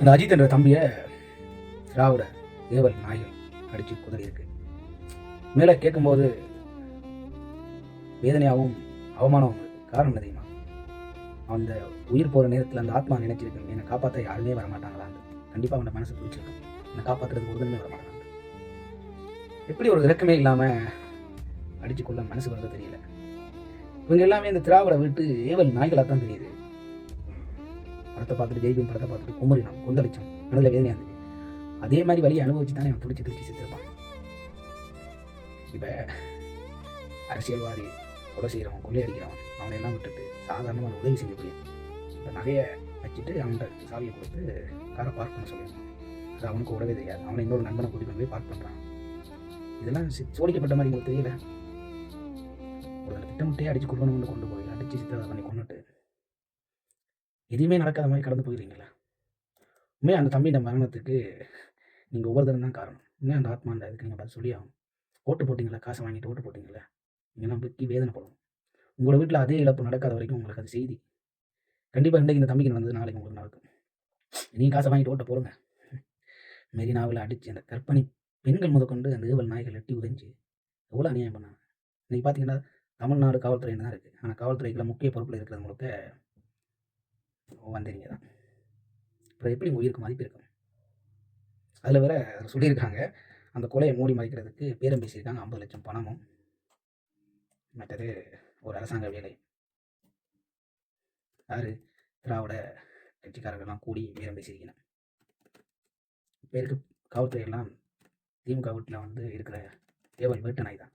அந்த அஜித் என்ற தம்பியை திராவிட ஏவல் நாய்கள் அடித்து குதறியிருக்கு மேலே கேட்கும்போது வேதனையாகவும் அவமானமும் இருக்கு. காரணம் என்ன தெரியுமா? அந்த உயிர் போகிற நேரத்தில் அந்த ஆத்மா நினைச்சிருக்கேன். என்னை காப்பாற்ற யாருமே வர மாட்டாங்களான்னு கண்டிப்பாக அவனோட மனசு பிடிச்சிருக்கும். என்னை காப்பாற்றுறதுக்கு ஒருத்தனுமே வரமாட்டாங்க எப்படி ஒரு இறக்கமே இல்லாமல் அடிச்சு கொள்ள மனசு வருது தெரியல. இவங்க எல்லாமே இந்த திராவிட விட்டு ஏவல் நாய்களாக தான் தெரியுது. படத்தை பார்த்துட்டு ஜெய்பீம் படத்தை பார்த்துட்டு குமரினம் கொந்தளிச்சம் மனதில் வேதனையாக இருந்துச்சு அதே மாதிரி வழியை அனுபவிச்சு தானே அவன் துடிச்சு துடிச்சு செத்துருப்பான். இப்போ அரசியல்வாதி கொலை செய்கிறவன் கொள்ளையடிக்கிறவன் அவனை எல்லாம் விட்டுட்டு சாதாரணமாக உதவி செய்யக்கூடிய இப்போ நகையை வச்சுட்டு அவன்கிட்ட சாவியை கொடுத்து காரை பார்க் பண்ண சொல்லியிருந்தான். அது அவனுக்கு உடவே தெரியாது. அவனை இன்னொரு நண்பனை கூட்டிட்டு போய் பார்க் பண்ணுறான் இதெல்லாம் சி- சோடிக்கப்பட்ட மாதிரி உங்களுக்கு தெரியல? ஒரு திட்டமிட்டே அடிச்சு கொடுக்கணும்னு கொண்டு போய் அடிச்சு சித்திரவதை பண்ணி கொண்டுட்டு எதுவுமே நடக்காத மாதிரி கடந்து போயிடுறீங்களே உண்மையாக அந்த தம்பியோட மரணத்துக்கு நீங்கள் ஒவ்வொருத்தரும் தான் காரணம். இன்னும் அந்த ஆத்மா அந்த இதுக்கு நீங்கள் பதில் சொல்லி ஆகும் ஓட்டு போட்டிங்களா? காசை வாங்கிட்டு ஓட்டு போட்டிங்களா? நீங்கள்லாம் வெக்கி வேதனை போடணும் உங்களோட வீட்டில் அதே இழப்பு நடக்காத வரைக்கும் உங்களுக்கு அது செய்தி. கண்டிப்பாக இன்றைக்கு இந்த தம்பிக்கு நடந்தது நாளைக்கு உங்களுக்கு நடக்கும். நீங்கள் காசை வாங்கிட்டு ஓட்ட போடுங்க. மெரினாவில் அடித்து அந்த கற்பனை பெண்கள் முதற்கொண்டு அந்த ஏவல் நாய்கள் எட்டி உதைஞ்சு எவ்வளோ அநியாயம் பண்ணாங்க. இன்றைக்கி பார்த்தீங்கன்னா தமிழ்நாடு காவல்துறைன்னு தான் இருக்குது ஆனால் காவல்துறைக்குள்ள முக்கிய பொறுப்பில் இருக்கிறவங்களுக்கு முழுக்க வந்தீங்க தான் அப்புறம் எப்படி உங்கள் உயிருக்கு மதிப்பு இருக்கும்? அதில் வேற சொல்லியிருக்காங்க. அந்த கொலையை மூடி மறைக்கிறதுக்கு பேரம் பேசியிருக்காங்க. ஐம்பது லட்சம் பணமும். மற்றது ஒரு அரசாங்க வேலை. யார்? திராவிட கட்சிக்காரர்கள்லாம் கூடி பேரம் பேசியிருக்கணும். இப்போ இருக்க காவல்துறையெல்லாம் திமுக வீட்டில் வந்து இருக்கிற ஏவல் வேட்டு நாய் தான்.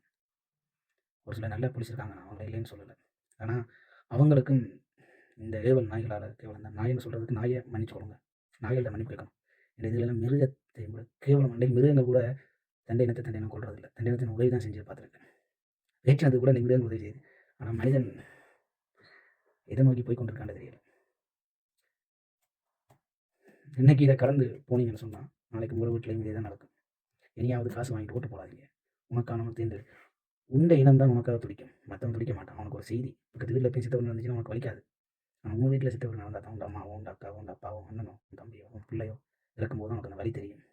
ஒரு சில நல்ல போலீஸ் இருக்காங்க நான் அவங்கள இல்லைன்னு சொல்லலை. ஆனால் அவங்களுக்கும் இந்த ஏவல் நாய்களால் கேவலம் இந்த நாயின்னு சொல்கிறதுக்கு நாயை மன்னிச்சு கொடுங்க. நாய்கள்ட்ட மன்னிப்பு கேட்கணும். இந்த இதில் மிருகத்தை கூட கேவலம் அண்டை மிருகங்கள் கூட தண்டை இனத்தை தண்டை இனம் கொள்றதில்லை தண்டை இனத்தின் உதவி தான் செஞ்சு பார்த்துருக்கேன். வேற்றினது கூட இந்த மிருகங்கள் உதவி செய்யுது. ஆனால் மனிதன் எதை நோக்கி போய் கொண்டிருக்கான்னு தெரியல. இன்னைக்கு இதை கடந்து போனீங்கன்னு சொன்னால் நாளைக்கு உங்கள் வீட்டிலையும் இதே தான் நடக்கும். இனியாவது காசு வாங்கிட்டு ஓட்டு போடாதீங்க. உனக்கானவன் தேர்ந்து உண்ட இனம் தான் உனக்காக துடிக்கும். மற்றவன் துடிக்க மாட்டான். அவனுக்கு ஒரு செய்தி. பக்கத்து வீட்டில் போய் சித்தவர் உனக்கு வலிக்காது. உன் வீட்டில் சித்தவர் நடந்தால் தான் உங்கள் அம்மாவும் உங்கள் அக்காவும் உங்கள் அப்பாவும் அண்ணனும் உன் தம்பியோ உன் பிள்ளையோ இருக்கும்போது உனக்கு அந்த வழி தெரியும்.